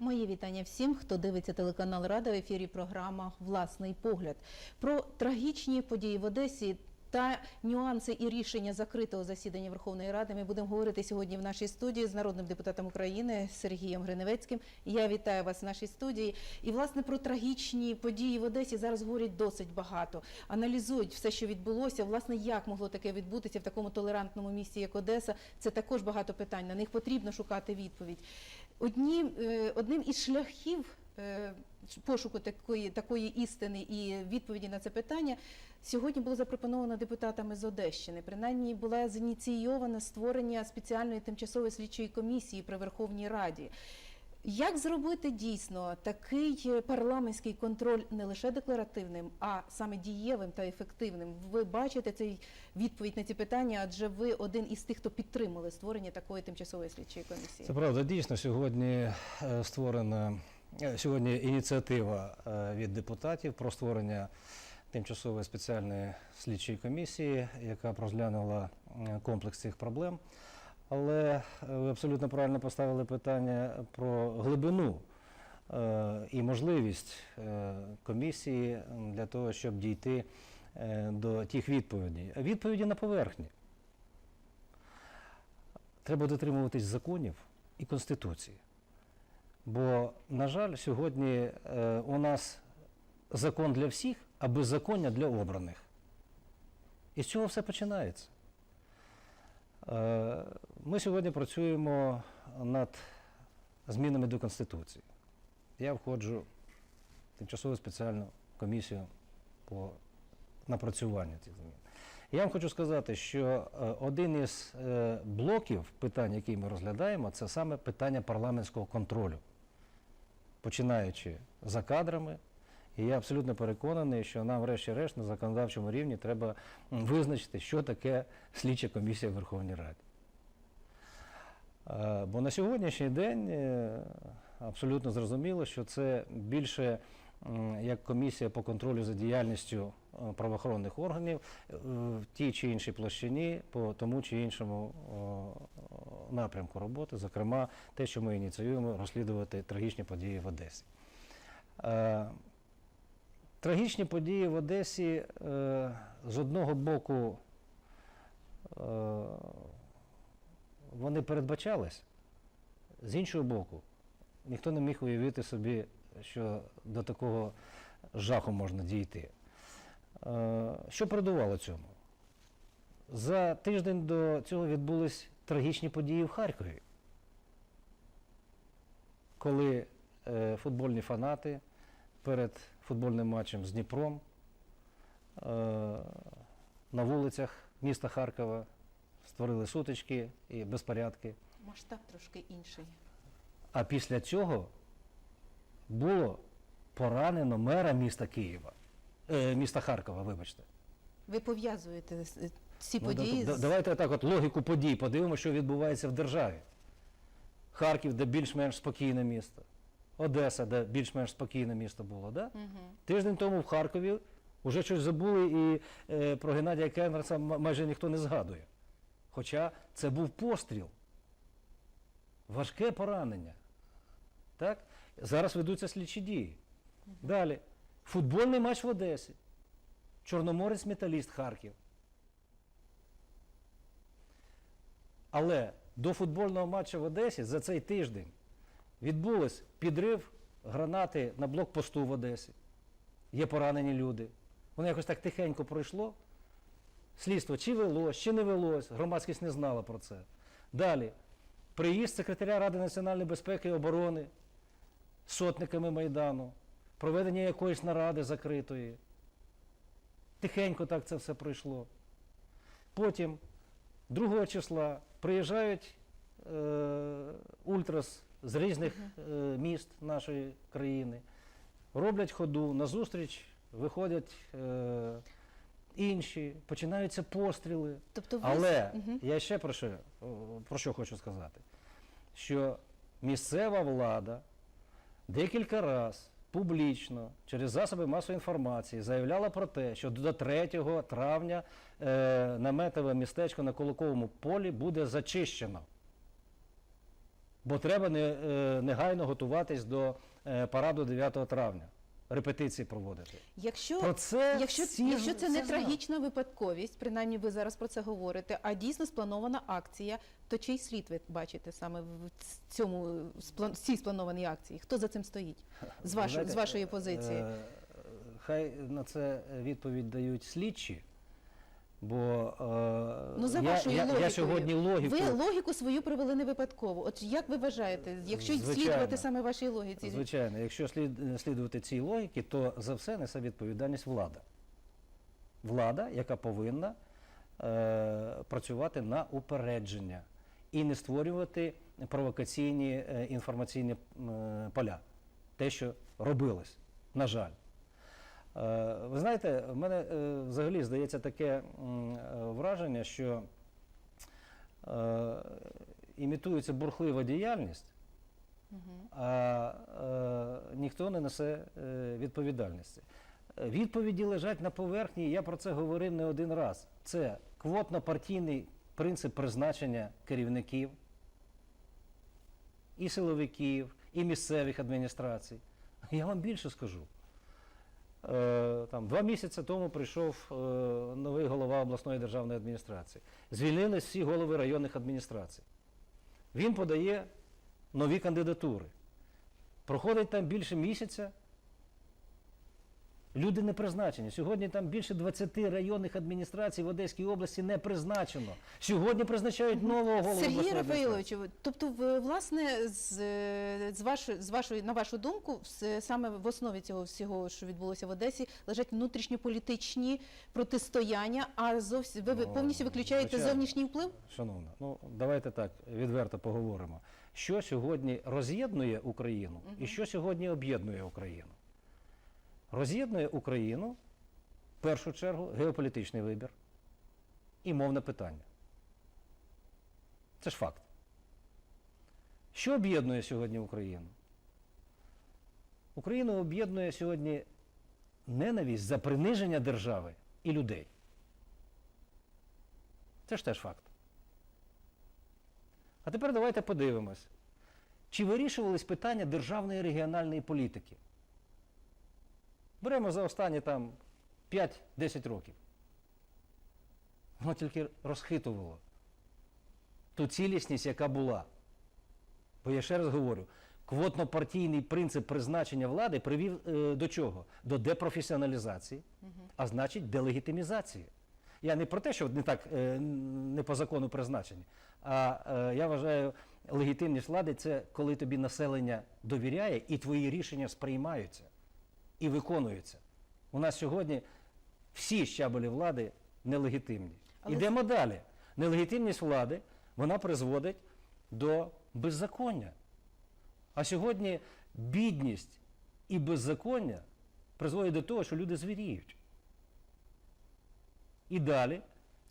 Мої вітання всім, хто дивиться телеканал Рада в ефірі. Програма Власний погляд про трагічні події в Одесі. Та нюанси і рішення закритого засідання Верховної Ради ми будемо говорити сьогодні в нашій студії з народним депутатом України Сергієм Гриневецьким. Я вітаю вас в нашій студії. І власне про трагічні події в Одесі зараз говорять досить багато. Аналізують все, що відбулося. Власне, як могло таке відбутися в такому толерантному місті, як Одеса. Це також багато питань. На них потрібно шукати відповідь. Одні, е, одним із шляхів е, пошуку такої, такої істини і відповіді на це питання сьогодні було запропоновано депутатами з Одещини. Принаймні була зініційована створення спеціальної тимчасової слідчої комісії при Верховній Раді. Як зробити дійсно такий е, парламентський контроль не лише декларативним, а саме дієвим та ефективним? Ви бачите цей відповідь на ці питання, адже ви один із тих, хто підтримали створення такої тимчасової слідчої комісії. Це правда, дійсно сьогодні е, створена е, сьогодні ініціатива від депутатів про створення тимчасової спеціальної слідчої комісії, яка розглянула комплекс цих проблем. Але е, ви абсолютно правильно поставили питання про глибину е, і можливість е, комісії для того, щоб дійти до тих відповідей. Відповіді на поверхні. Треба дотримуватись законів і Конституції. Бо, на жаль, сьогодні у нас закон для всіх, а беззаконня для обраних. І з цього все починається. Е, ми сьогодні працюємо над змінами до Конституції. Я входжу в тимчасову спеціальну комісію по напрацюванню цих змін. Я вам хочу сказати, що е, один із е, блоків питань, які ми розглядаємо, це саме питання парламентського контролю, починаючи за кадрами. І я абсолютно переконаний, що нам, врешті-решт, на законодавчому рівні треба визначити, що таке слідча комісія в Верховній Раді. Е, Бо на сьогоднішній день е, абсолютно зрозуміло, що це більше як комісія по контролю за діяльністю е, правоохоронних органів в тій чи іншій площині по тому чи іншому напрямку роботи, зокрема те, що ми ініціюємо розслідувати трагічні події в Одесі. Трагічні події в Одесі е, з одного боку е, вони передбачались, з іншого боку, ніхто не міг уявити собі, що до такого жаху можна дійти. Е, що передувало цьому? За тиждень до цього відбулись трагічні події в Харкові, коли футбольні фанати перед футбольним матчем з Дніпром е, на вулицях міста Харкова створили сутички і безпорядки. Масштаб трошки інший. А після цього було поранено мера міста Києва, е, міста Харкова, вибачте. Ви пов'язуєте з- ці Ну, події з Давайте так от логіку подій подивимося, що відбувається в державі. Харків, де більш-менш спокійне місто. Одеса, де більш-менш спокійне місто було. Да? Мгм. Тиждень тому в Харкові вже щось забули і е, про Геннадія Кенверса майже ніхто не згадує. Хоча це був постріл. Важке поранення. Так? Зараз ведуться слідчі дії. Далі. Футбольний матч в Одесі. Чорноморець металіст Харків. Але до футбольного матчу в Одесі за цей тиждень відбулось підрив гранати на блокпосту в Одесі. Є поранені люди. Воно якось так тихенько пройшло. Слідство чи велось, чи не велось, громадськість не знала про це. Далі. Приїзд секретаря Ради національної безпеки і оборони сотниками Майдану, проведення якоїсь наради закритої. Тихенько так це все пройшло. Потім 2 числа приїжджають е, ультрас з різних е, міст нашої країни, роблять ходу, назустріч виходять е, інші, починаються постріли. Тобто ви Але Мгм. я ще про що, о, про що хочу сказати, що місцева влада декілька разів публічно через засоби масової інформації заявляла про те, що до 3 травня е, наметове містечко на Куликовому полі буде зачищено. Бо треба не, е, негайно готуватись до е, параду 9 травня, репетиції проводити. Якщо Про це Якщо, всі якщо це не трагічна випадковість, принаймні ви зараз про це говорите, а дійсно спланована акція, то чий слід ви бачите саме в цьому сплан- цій спланованій акції? Хто за цим стоїть? З, Ви вашої з вашої позиції? е, Хай на це відповідь дають слідчі, бо е, Ну, за я, вашою я, я логікою. сьогодні логіку. Ви логіку свою привели не випадково. От як ви вважаєте, якщо Звичайно. слідувати саме вашій логіці? Звичайно, якщо слід, слідувати цій логіці, то за все несе відповідальність влада. Влада, яка повинна е, працювати на упередження і не створювати провокаційні е, інформаційні е, поля. Те, що робилось, на жаль. Е, ви знаєте, в мене е, взагалі здається таке е, враження, що імітується бурхлива діяльність а ніхто не несе відповідальності. Відповіді лежать на поверхні, я про це говорив не один раз. Це квотно-партійний принцип призначення керівників і силовиків, і місцевих адміністрацій. Я вам більше скажу. Е, Там, два місяці тому прийшов е, новий голова обласної державної адміністрації. Звільнили всі голови районних адміністрацій. Він подає нові кандидатури. Проходить там більше місяця. Люди не призначені. Сьогодні там більше 20 районних адміністрацій в Одеській області не призначено. Сьогодні призначають нового голову. Сергій. Рафаїловичу, тобто, в- власне, з, з, вашої, з вашої, на вашу думку, саме в основі цього всього, що відбулося в Одесі, лежать внутрішньополітичні протистояння, а зовсім ви, Ну, повністю виключаєте звичайно. зовнішній вплив? Шановна, ну давайте так відверто поговоримо. Що сьогодні роз'єднує Україну і що сьогодні об'єднує Україну? Роз'єднує Україну в першу чергу геополітичний вибір і мовне питання. Це ж факт. Що об'єднує сьогодні Україну? Україну об'єднує сьогодні ненависть за приниження держави і людей. Це ж теж факт. А тепер давайте подивимось, чи вирішувались питання державної регіональної політики. Беремо за останні там 5-10 років. Воно тільки розхитувало ту цілісність, яка була. Бо я ще раз говорю, квотно-партійний принцип призначення влади привів е, до чого? До депрофесіоналізації, а значить делегітимізації. Я не про те, що не так е, не по закону призначені, а е, я вважаю, легітимність влади це коли тобі населення довіряє і твої рішення сприймаються і виконуються. У нас сьогодні всі щабелі влади нелегітимні. Але Ідемо далі. Нелегітимність влади вона призводить до беззаконня. А сьогодні бідність і беззаконня призводять до того, що люди звіріють. І далі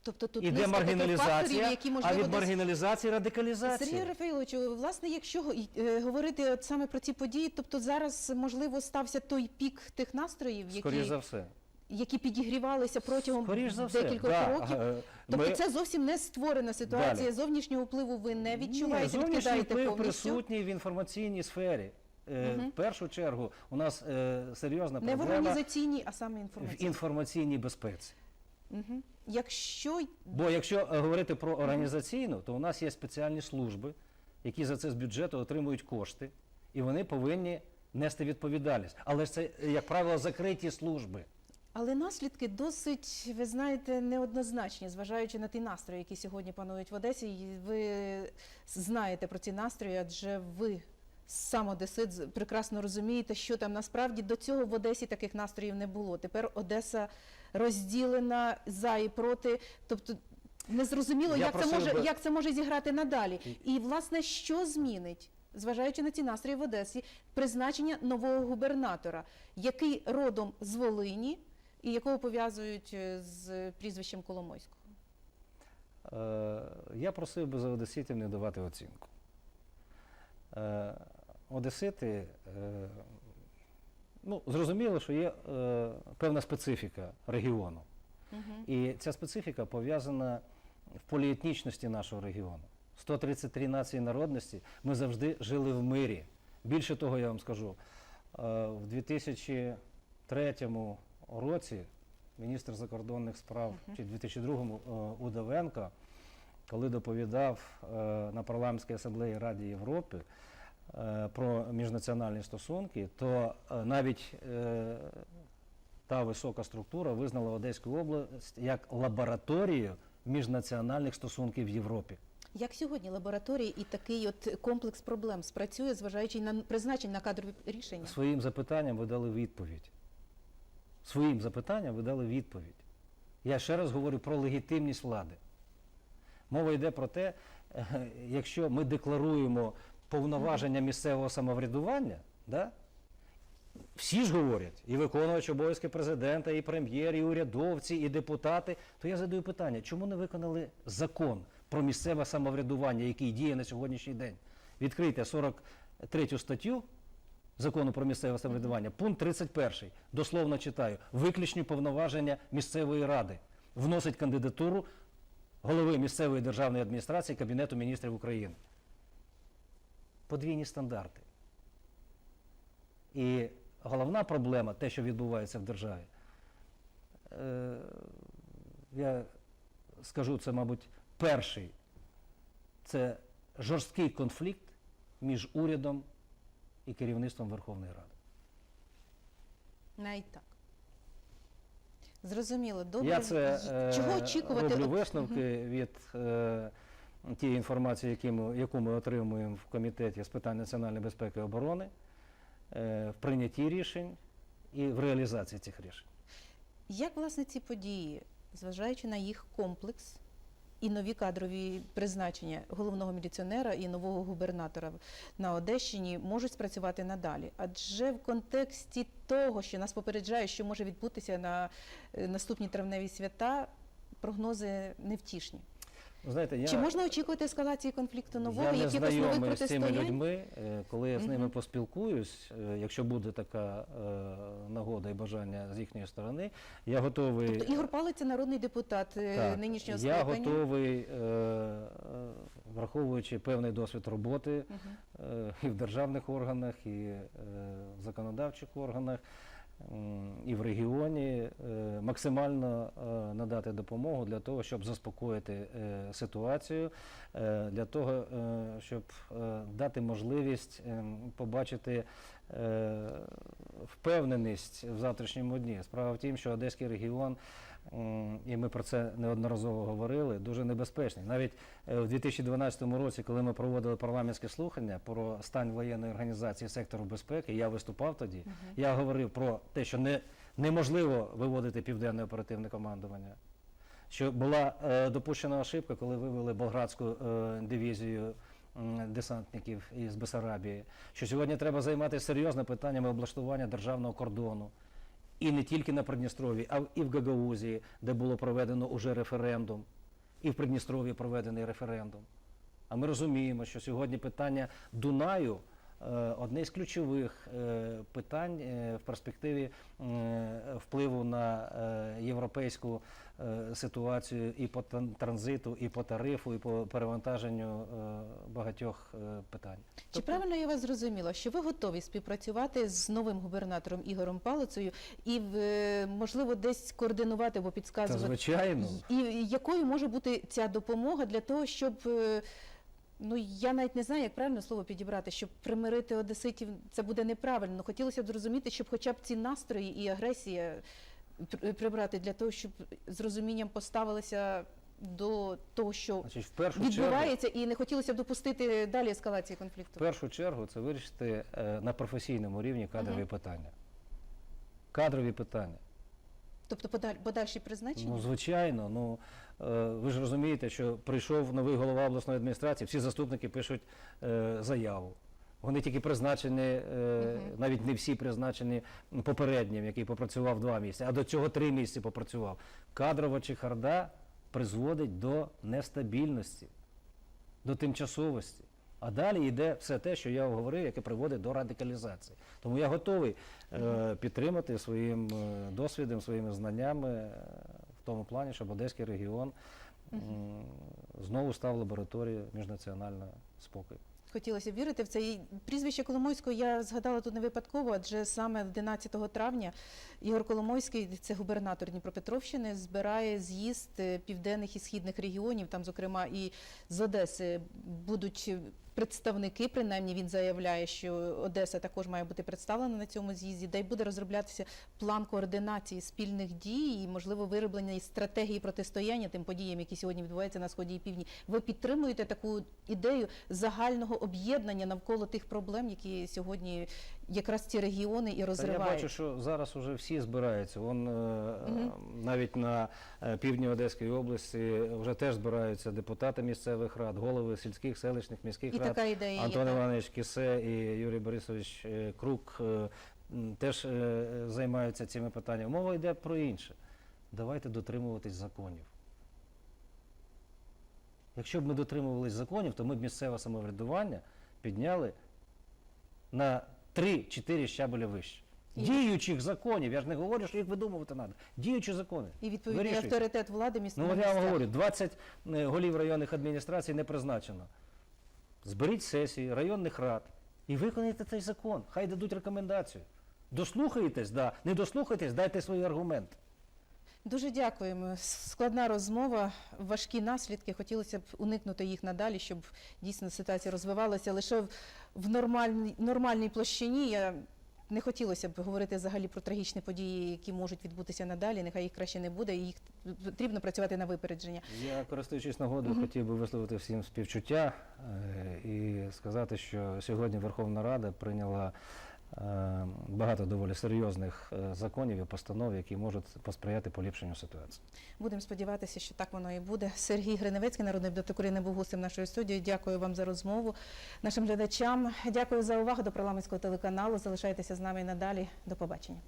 Тобто тут іде низка таких факторів, маргіналізація, які а можливо від десь- маргіналізації радикалізація. Сергій Рафаїловичу, власне, якщо е, говорити от саме про ці події, тобто зараз можливо стався той пік тих настроїв, Скоріш які, за все. які підігрівалися протягом Скоріш за все. декількох да. років. Е, Тобто ми- це зовсім не створена ситуація. Далі. Зовнішнього впливу ви не Ні, відчуваєте, зовнішній відкидаєте вплив повністю. присутній в інформаційній сфері. Е, В першу чергу у нас е, серйозна Не в проблема організаційній, а саме в інформаційній. інформаційній безпеці. Угу. Якщо Бо якщо е, говорити про організаційну, то у нас є спеціальні служби, які за це з бюджету отримують кошти, і вони повинні нести відповідальність. Але ж це, е, як правило, закриті служби. Але наслідки досить, ви знаєте, неоднозначні, зважаючи на ті настрої, які сьогодні панують в Одесі. І Ви знаєте про ці настрої, адже ви сам Одесит прекрасно розумієте, що там насправді до цього в Одесі таких настроїв не було. Тепер Одеса розділена за і проти. Тобто незрозуміло, Я як це, може, би- як це може зіграти надалі. І, власне, що змінить? Зважаючи на ці настрої в Одесі, призначення нового губернатора, який родом з Волині і якого пов'язують е, з прізвищем Коломойського. Е, Я просив би за одеситів не давати оцінку. Е, Одесити, е, ну, зрозуміло, що є е, певна специфіка регіону. І ця специфіка пов'язана в поліетнічності нашого регіону. 133 нації народності, ми завжди жили в мирі. Більше того, я вам скажу, е, в 2003 році міністр закордонних справ, чи в 2002 е, Удовенко, коли доповідав е, на парламентській асамблеї Ради Європи про міжнаціональні стосунки, то е, навіть е, та висока структура визнала Одеську область як лабораторію міжнаціональних стосунків в Європі. Як сьогодні лабораторії і такий от комплекс проблем спрацює, зважаючи на призначення на кадрові рішення? Своїм запитанням ви дали відповідь. Своїм запитанням ви дали відповідь. Я ще раз говорю про легітимність влади. Мова йде про те, е, якщо ми декларуємо повноваження місцевого самоврядування, да, всі ж говорять, і виконувач обов'язки президента, і прем'єр, і урядовці, і депутати, то я задаю питання, чому не виконали закон про місцеве самоврядування, який діє на сьогоднішній день? Відкрийте 43 статтю закону про місцеве самоврядування, пункт 31, дословно читаю, виключні повноваження місцевої ради. Вносить кандидатуру голови місцевої державної адміністрації Кабінету міністрів України. Подвійні стандарти. І головна проблема, те, що відбувається в державі, е, я скажу, це, мабуть, перший це жорсткий конфлікт між урядом і керівництвом Верховної Ради. Навіть так. Зрозуміло, добре. Я це е, Чого очікувати? роблю висновки від е, тієї інформації, які ми, яку ми отримуємо в комітеті з питань національної безпеки і оборони, е, в прийнятті рішень і в реалізації цих рішень. Як власне ці події, зважаючи на їх комплекс і нові кадрові призначення головного міліціонера і нового губернатора на Одещині можуть спрацювати надалі? Адже в контексті того, що нас попереджають, що може відбутися на е, наступні травневі свята, прогнози невтішні. Знаєте, я, Чи можна очікувати ескалації конфлікту нового, я не якихось нових знайомий з цими протистоянь? людьми. Е, Коли я з ними поспілкуюсь, е, якщо буде така е, нагода і бажання з їхньої сторони, я готовий. Тобто Ігор Палець народний депутат е, Так, нинішнього я скликання. готовий, е, е, враховуючи певний досвід роботи е, і в державних органах, і е, в законодавчих органах, і в регіоні, е, максимально е, надати допомогу для того, щоб заспокоїти е, ситуацію, для того, щоб дати можливість побачити впевненість в завтрашньому дні. Справа в тім, що Одеський регіон, і ми про це неодноразово говорили, дуже небезпечний. Навіть е, в 2012 році, коли ми проводили парламентське слухання про стан воєнної організації сектору безпеки, я виступав тоді. Я говорив про те, що не, неможливо виводити південне оперативне командування. Що була е, допущена ошибка, коли вивели Болградську е, дивізію м, десантників із Бесарабії. Що сьогодні треба займатися серйозно питаннями облаштування державного кордону. І не тільки на Придністрові, а і в Гагаузії, де було проведено уже референдум, і в Придністрові проведений референдум. А ми розуміємо, що сьогодні питання Дунаю одне з ключових е, питань е, в перспективі е, впливу на е, європейську е, ситуацію і по транзиту, і по тарифу, і по перевантаженню е, багатьох е, питань. Чи правильно я вас зрозуміла, що ви готові співпрацювати з новим губернатором Ігорем Палицею і е, можливо десь координувати або Та підказувати? звичайно. І якою може бути ця допомога для того, щоб е, ну я навіть не знаю, як правильно слово підібрати, щоб примирити одеситів, це буде неправильно. Хотілося б зрозуміти, щоб хоча б ці настрої і агресія прибрати для того, щоб з розумінням поставилися до того, що Значить, в першу чергу, і не хотілося б допустити далі ескалації конфлікту. в першу чергу це вирішити е, на професійному рівні кадрові Мгм. питання. Кадрові питання. Тобто подаль, подальші призначення? Ну, звичайно, ну ви ж розумієте, що прийшов новий голова обласної адміністрації, всі заступники пишуть е, заяву. Вони тільки призначені, е, навіть не всі призначені попереднім, який попрацював два місяці, а до цього три місяці попрацював. Кадрова чехарда призводить до нестабільності, до тимчасовості. А далі йде все те, що я говорив, яке приводить до радикалізації. Тому я готовий е, підтримати своїм е, досвідом, своїми знаннями е, тому плані, щоб Одеський регіон м, знову став лабораторією міжнаціонального спокою. Хотілося б вірити в це. І прізвище Коломойського я згадала тут не випадково, адже саме 11 травня Ігор Коломойський, це губернатор Дніпропетровщини, збирає з'їзд е, південних і східних регіонів, там, зокрема, і з Одеси будуть представники, принаймні він заявляє, що Одеса також має бути представлена на цьому з'їзді, де й буде розроблятися план координації спільних дій і, можливо, вироблення і стратегії протистояння тим подіям, які сьогодні відбуваються на сході і півдні. Ви підтримуєте таку ідею загального об'єднання навколо тих проблем, які сьогодні якраз ці регіони і Та я бачу, що зараз уже всі збираються. Вон, Мгм. навіть на е, півдні Одеської області вже теж збираються депутати місцевих рад, голови сільських, селищних, міських І рад. така ідея є. Антон так. Іванович Кісе і Юрій Борисович е, Крук теж займаються цими питаннями. Мова йде про інше. Давайте дотримуватись законів. Якщо б ми дотримувались законів, то ми б місцеве самоврядування підняли на 3-4 щабеля вище. І- Діючих законів, я ж не говорю, що їх видумувати треба. Діючі закони. І відповідний Вирішуйте. авторитет влади Ну, місцевого от я вам говорю, 20 е, голів районних адміністрацій не призначено. Зберіть сесії районних рад і виконайте цей закон. Хай дадуть рекомендацію. Дослухаєтесь, да. не дослухайтесь, дайте свої аргументи. Дуже дякуємо. Складна розмова, важкі наслідки. Хотілося б уникнути їх надалі, щоб дійсно ситуація розвивалася лише в- нормальній, нормальній площині. Я не хотілося б говорити взагалі про трагічні події, які можуть відбутися надалі. Нехай їх краще не буде. і Їх потрібно працювати на випередження. Я, користуючись нагодою, Мгм. хотів би висловити всім співчуття е, і сказати, що сьогодні Верховна Рада прийняла багато доволі серйозних е, законів і постанов, які можуть посприяти поліпшенню ситуації. Будемо сподіватися, що так воно і буде. Сергій Гриневецький, народний депутат України, був гостем нашої студії. Дякую вам за розмову. Нашим глядачам дякую за увагу до парламентського телеканалу. Залишайтеся з нами і надалі. До побачення.